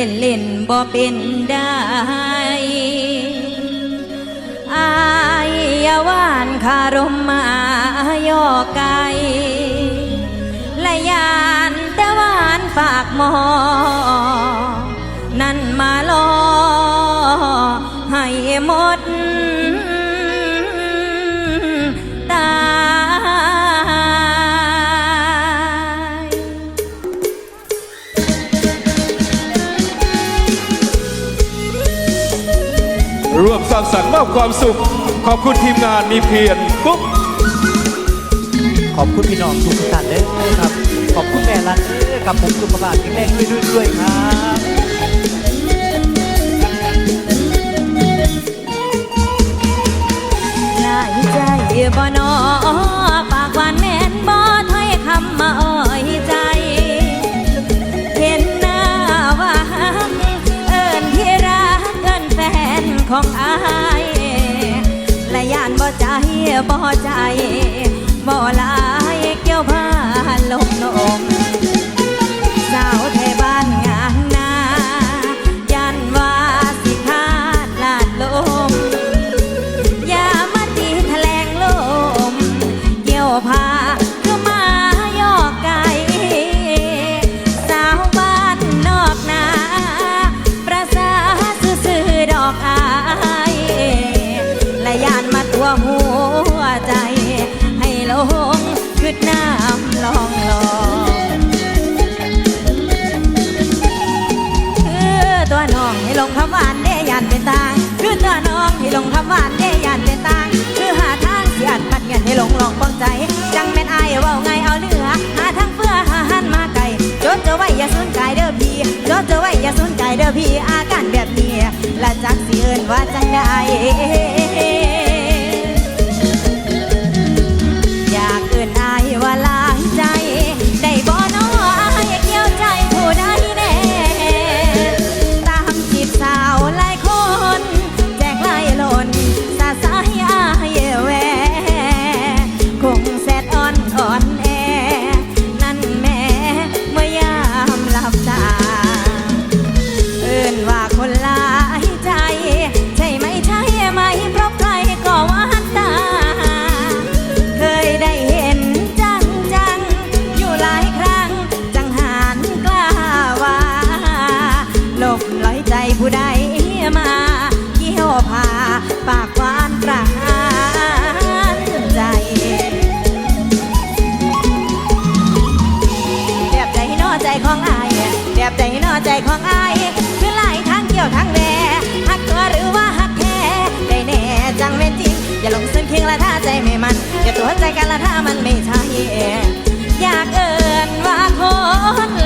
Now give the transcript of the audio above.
ล่นเล่นบ่เป็นได้อายาวานคารมมายอไกและยานตะวานฝากหมอ นั่นมาลอให้หมด ร่วมสร้างสรรค์มอบความสุข ขอบคุณทีมงานมีเพียรปุ๊บขอบคุณพี่น้องทุกท่านเลยครับ ขอบคุณแม่รันเด้อกับผมสุภาพแข็งแรงด้วยด้วยด้วยครับ ของอายและยานบ่ใจบ่ใจ ละยานมาตัวหัวใจ ให้ลงขึ้นน้ำลองลองคือตัวน้องให้ลงคำหวานเดยันเป็นตางคือตัวน้องให้ลงคำหวานเดยันเป็นตางคือหาทางสิอัดมัดเงินให้ลงลองป้องใจ จังแม่นอายเว่าไงเอาเหลือหาทางเพื่อหาหันมาไกลจดจะไว้อย่าสนใจเด้อพี่จดจะไว้อย่าสนใจเด้อพี่อาการแบบนี้และจักสิเอินว่าจังได้ ไม่มันอย่าตัวใจกันละถ้ามันไม่ใช่อยากเอินว่าคน